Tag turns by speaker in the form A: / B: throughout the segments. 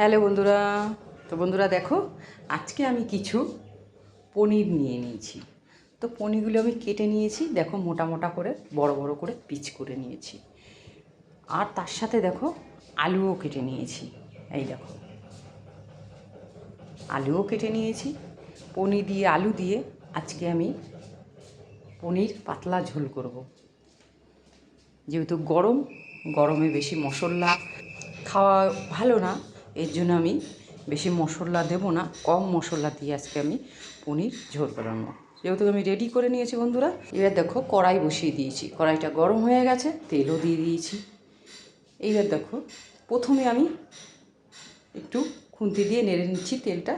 A: Hello বন্ধুরা। তো বন্ধুরা দেখো, আজকে আমি কিছু পনির নিয়ে নিয়েছি। তো পনিরগুলো আমি কেটে নিয়েছি, দেখো মোটা মোটা করে, বড় বড় করে পিচ করে নিয়েছি। আর তার সাথে দেখো আলুও কেটে নিয়েছি, এই দেখো। আলুও কেটে নিয়েছি, পনির দিয়ে আলু দিয়ে আজকে আমি পনির পাতলা ঝোল করব। যেহেতু গরম, গরমে বেশি মশলা খাওয়া ভালো না এর জন্য আমি বেশি মশলা দেব না, কম মশলা দিয়ে আজকে আমি পনির ঝোল বানাবো। যেহেতু আমি রেডি করে নিয়েছি বন্ধুরা, এবার দেখো কড়াই বসিয়ে দিয়েছি। কড়াইটা গরম হয়ে গেছে, তেলও দিয়ে দিয়েছি। এইবার দেখো প্রথমে আমি একটু খুন্তি দিয়ে নেড়ে নিচ্ছি তেলটা।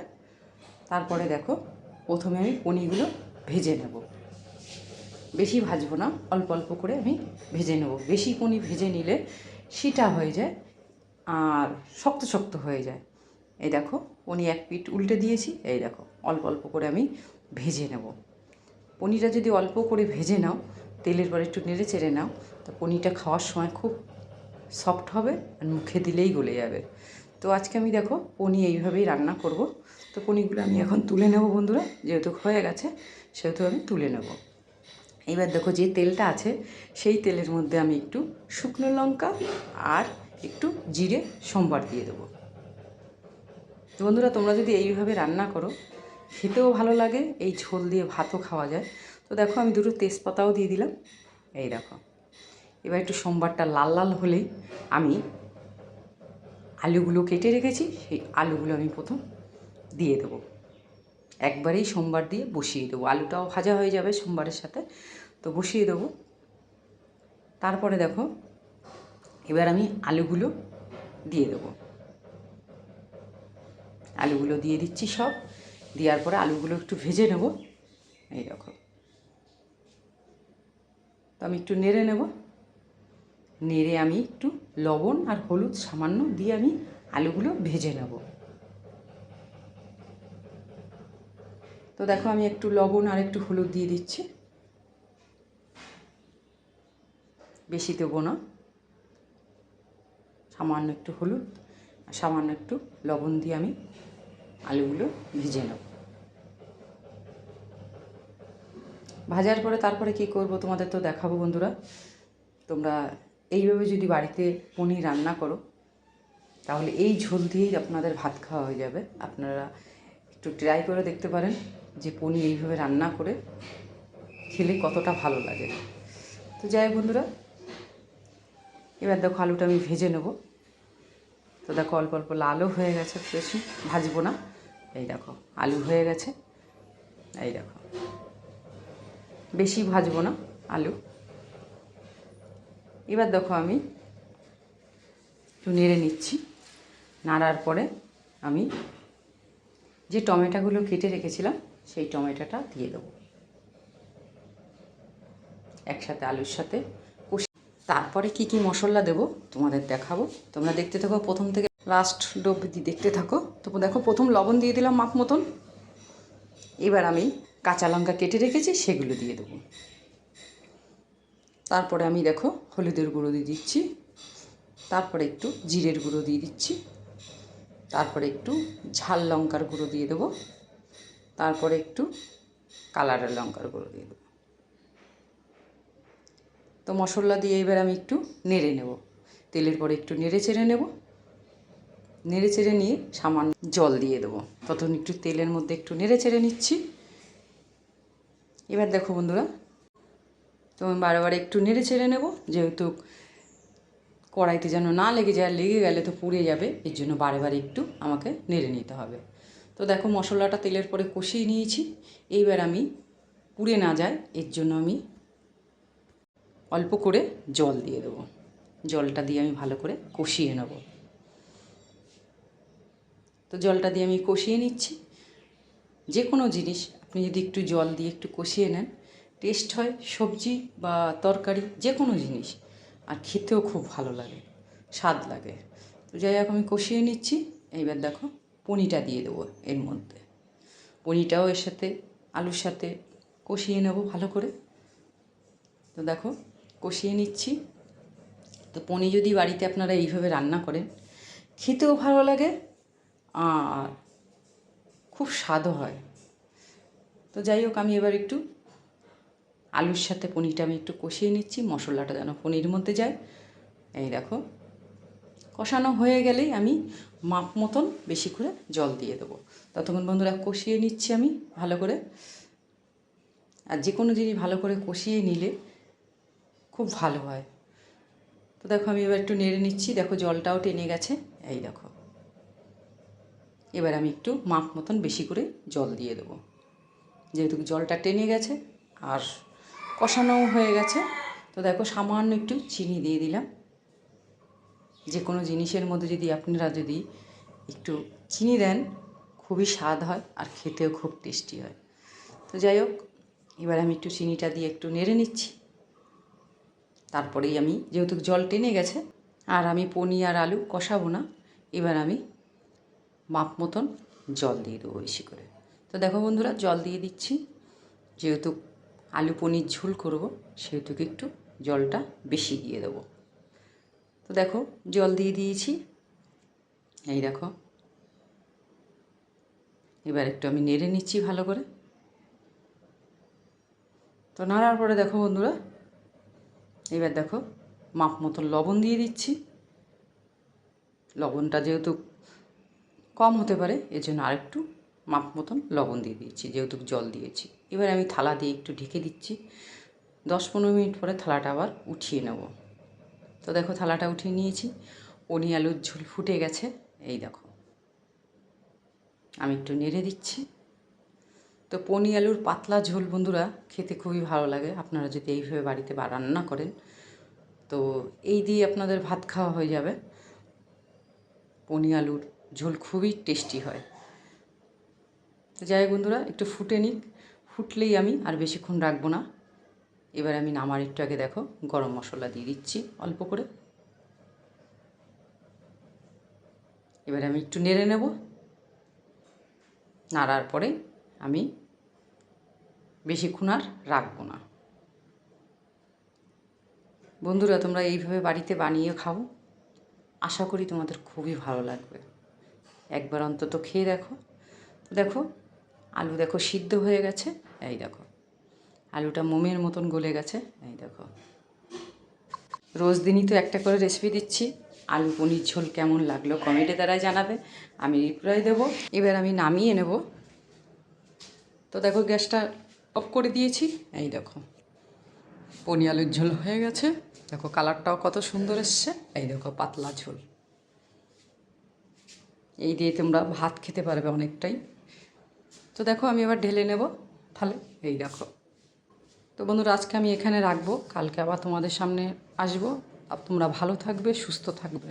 A: তারপরে দেখো প্রথমে আমি পনিরগুলো ভেজে নেব। বেশি ভাজবো না, অল্প অল্প করে আমি ভেজে নেব। বেশি পনির ভেজে নিলে সিটা হয়ে যায় আর শক্ত শক্ত হয়ে যায়। এই দেখো পনি এক পিঠ উল্টে দিয়েছি, এই দেখো, অল্প অল্প করে আমি ভেজে নেব। পনিরটা যদি অল্প করে ভেজে নাও, তেলের পরে একটু নেড়ে চেড়ে নাও, তো পনিরটা খাওয়ার সময় খুব সফট হবে আর মুখে দিলেই গলে যাবে। তো আজকে আমি দেখো পনি এইভাবেই রান্না করব। তো পনিরগুলো আমি এখন তুলে নেব বন্ধুরা, যেহেতু হয়ে গেছে, সেহেতু আমি তুলে নেব। এবার দেখো যে তেলটা আছে, সেই তেলের মধ্যে আমি একটু শুকনো লঙ্কা আর একটু জিরে, সোমবার দিয়ে দেবো। তো বন্ধুরা, তোমরা যদি এইভাবে রান্না করো, খেতেও ভালো লাগে, এই ঝোল দিয়ে ভাতও খাওয়া যায়। তো দেখো, আমি দুটো তেজপাতাও দিয়ে দিলাম। এই দেখো, এবার একটু সোমবারটা লাল লাল হলেই আমি আলুগুলো কেটে রেখেছি, সেই আলুগুলো আমি প্রথম দিয়ে দেবো। একবারেই সোমবার দিয়ে বসিয়ে দেবো। আলুটাও ভাজা হয়ে যাবে সোমবারের সাথে, তো বসিয়ে দেবো। তারপরে দেখো এবার আমি আলুগুলো দিয়ে দেবো। আলুগুলো দিয়ে দিচ্ছি সব। দেওয়ার পরে আলুগুলো একটু ভেজে নেব। এই দেখো। তো আমি একটু নেড়ে নেব। নেড়ে আমি একটু লবণ আর হলুদ সামান্য দিয়ে আমি আলুগুলো ভেজে নেব। তো দেখো আমি একটু লবণ আর একটু হলুদ দিয়ে দিচ্ছি। বেশি দেবো না। সামান্য একটু হলুদ সামান্য একটু লবণ দিয়ে আমি আলুগুলো ভেজে নেব। ভাজার পরে তারপরে কি করব তোমাদের তো দেখাবো বন্ধুরা। তোমরা এইভাবে যদি বাড়িতে পনির রান্না করো, তাহলে এই ঝোল দিয়েই আপনাদের ভাত খাওয়া হয়ে যাবে। আপনারা একটু ট্রাই করে দেখতে পারেন যে পনির এইভাবে রান্না করে খেলে কতটা ভালো লাগে। তো যাই বন্ধুরা, এবার দেখো আলুটা আমি ভেজে নেব। তো দেখো অল্প অল্প লালও হয়ে গেছে বেশি, ভাজবো না। এই দেখো, আলু হয়ে গেছে। এই দেখো, বেশি ভাজবো না আলু। এবার দেখো আমি একটু নেড়ে নিচ্ছি। নাড়ার পরে আমি যে টমেটোগুলো কেটে রেখেছিলাম, সেই টমেটোটা দিয়ে দেবো। একসাথে আলুর সাথে তারপরে কি কি মশলা দেবো তোমাদের দেখাবো। তোমরা দেখতে থাকো প্রথম থেকে লাস্ট অবধি দেখতে থাকো। তো দেখো, প্রথম লবণ দিয়ে দিলাম মাপ মতন। এবার আমি কাঁচা লঙ্কা কেটে রেখেছি, সেগুলো দিয়ে দেবো। তারপরে আমি দেখো, হলুদের গুঁড়ো দিয়ে দিচ্ছি। তারপরে একটু জিরের গুঁড়ো দিয়ে দিচ্ছি। তারপরে একটু ঝাল লঙ্কার গুঁড়ো দিয়ে দেবো। তারপরে একটু কালারের লঙ্কার গুঁড়ো দিয়ে দেবো। তো মশলা দিয়ে এবার আমি একটু নেড়ে নেব। তেলের পরে একটু নেড়ে চেড়ে নেব। নেড়ে চেড়ে নিয়ে সামান্য জল দিয়ে দেবো। তখন একটু তেলের মধ্যে একটু নেড়ে চেড়ে নিচ্ছি। এবার দেখো বন্ধুরা, তো আমি বারে একটু নেড়ে চেড়ে নেব। যেহেতু কড়াইতে যেন না লেগে যায়, লেগে গেলে তো পুড়ে যাবে, এর জন্য বারে একটু আমাকে নেড়ে নিতে হবে। তো দেখো মশলাটা তেলের পরে কষিয়ে নিয়েছি। এইবার আমি পুড়ে না যায়, এর জন্য আমি অল্প করে জল দিয়ে দেবো। জলটা দিয়ে আমি ভালো করে কষিয়ে নেব। তো জলটা দিয়ে আমি কষিয়ে নিচ্ছি। যে কোনো জিনিস, আপনি যদি একটু জল দিয়ে একটু কষিয়ে নেন, টেস্ট হয় সবজি বা তরকারি, যে কোনো জিনিস, আর খেতেও খুব ভালো লাগে, স্বাদ লাগে। তো যাই হোক, আমি কষিয়ে নিচ্ছি। এইবার দেখো পনিটা দিয়ে দেবো এর মধ্যে। পনিটাও এর সাথে আলুর সাথে কষিয়ে নেব ভালো করে। তো দেখো কষিয়ে নিচ্ছি। তো পনির যদি বাড়িতে আপনারা এইভাবে রান্না করেন, খেতেও ভালো লাগে আর খুব স্বাদও হয়। তো যাই হোক, আমি এবার একটু আলুর সাথে পনিরটা আমি একটু কষিয়ে নিচ্ছি, মশলাটা যেন পনির মধ্যে যায়। এই দেখো, কষানো হয়ে গেলেই আমি মাপ মতন বেশি করে জল দিয়ে দেবো। ততক্ষণ বন্ধুরা কষিয়ে নিচ্ছি আমি ভালো করে। আর যে কোনো জিনিস ভালো করে কষিয়ে নিলে খুব ভালো হয়। তো দেখো আমি এবার একটু নেড়ে নিচ্ছি। দেখো জলটাও টেনে গেছে। এই দেখো। এবার আমি একটু মাপ মতন বেশি করে জল দিয়ে দেবো। যেহেতু জলটা টেনে গেছে আর কষানোও হয়ে গেছে, তো দেখো সামান্য একটু চিনি দিয়ে দিলাম। যে কোনো জিনিসের মধ্যে যদি আপনারা যদি একটু চিনি দেন, খুবই স্বাদ হয় আর খেতেও খুব টেস্টি হয়। তো যাই হোক, এবার আমি একটু চিনিটা দিয়ে একটু নেড়ে নিচ্ছি। তারপরেই আমি, যেহেতু জল টেনে গেছে, আর আমি পনি আর আলু কষাবো না, এবার আমি মাপ মতন জল দিয়ে দেবো বেশি করে। তো দেখো বন্ধুরা, জল দিয়ে দিচ্ছি। যেহেতু আলু পনির ঝোল করব, সেহেতু একটু জলটা বেশি দিয়ে দেবো। তো দেখো, জল দিয়ে দিয়েছি। এই দেখো, এবার একটু আমি নেড়ে নিচ্ছি ভালো করে। তো নাড়ার পরে দেখো বন্ধুরা এবার দেখো মাপ মতো লবণ দিয়ে দিচ্ছি। লবণটা যেহেতু কম হতে পারে এর জন্য আরেকটু মাপ মতন লবণ দিয়ে দিচ্ছি, যেহেতু জল দিয়েছি। এবার আমি থালা দিয়ে একটু ঢেকে দিচ্ছি। দশ পনেরো মিনিট পরে থালাটা আবার উঠিয়ে নেব। তো দেখো থালাটা উঠিয়ে নিয়েছি। পনি আলুর ঝোল ফুটে গেছে। এই দেখো। আমি একটু নেড়ে দিচ্ছি। তো পনি আলুর পাতলা ঝোল বন্ধুরা খেতে খুবই ভালো লাগে। আপনারা যদি এইভাবে বাড়িতে বা রান্না করেন, তো এই দিয়ে আপনাদের ভাত খাওয়া হয়ে যাবে। পনি আলুর ঝোল খুবই টেস্টি হয়। যাই বন্ধুরা, একটু ফুটে নিক। ফুটলেই আমি আর বেশিক্ষণ রাখব না। এবার আমি নামার একটু আগে দেখো, গরম মশলা দিয়ে দিচ্ছি অল্প করে। এবার আমি একটু নেড়ে নেব। নাড়ার পরে আমি বেশিক্ষণ আর রাখব না। বন্ধুরা, তোমরা এইভাবে বাড়িতে বানিয়ে খাও। আশা করি তোমাদের খুবই ভালো লাগবে। একবার অন্তত খেয়ে দেখো। দেখো, আলু দেখো সিদ্ধ হয়ে গেছে। এই দেখো, আলুটা মোমের মতন গলে গেছে। এই দেখো। রোজ দিনই তো একটা করে রেসিপি দিচ্ছি। আলু পনির ঝোল কেমন লাগল কমেন্টে দ্বারা জানাবে। আমি রিপ্লাই দেবো। এবার আমি নামিয়ে নেব। তো দেখো গ্যাসটা অফ করে দিয়েছি। এই দেখো, পনি আলুর ঝোল হয়ে গেছে। দেখো কালারটাও কত সুন্দর এসছে। এই দেখো পাতলা ঝোল। এই দিয়ে তোমরা ভাত খেতে পারবে অনেকটাই। তো দেখো আমি এবার ঢেলে নেব। তাহলে এই দেখো। তো বন্ধুরা, আজকে আমি এখানে রাখব। কালকে আবার তোমাদের সামনে আসব। আর তোমরা ভালো থাকবে, সুস্থ থাকবে।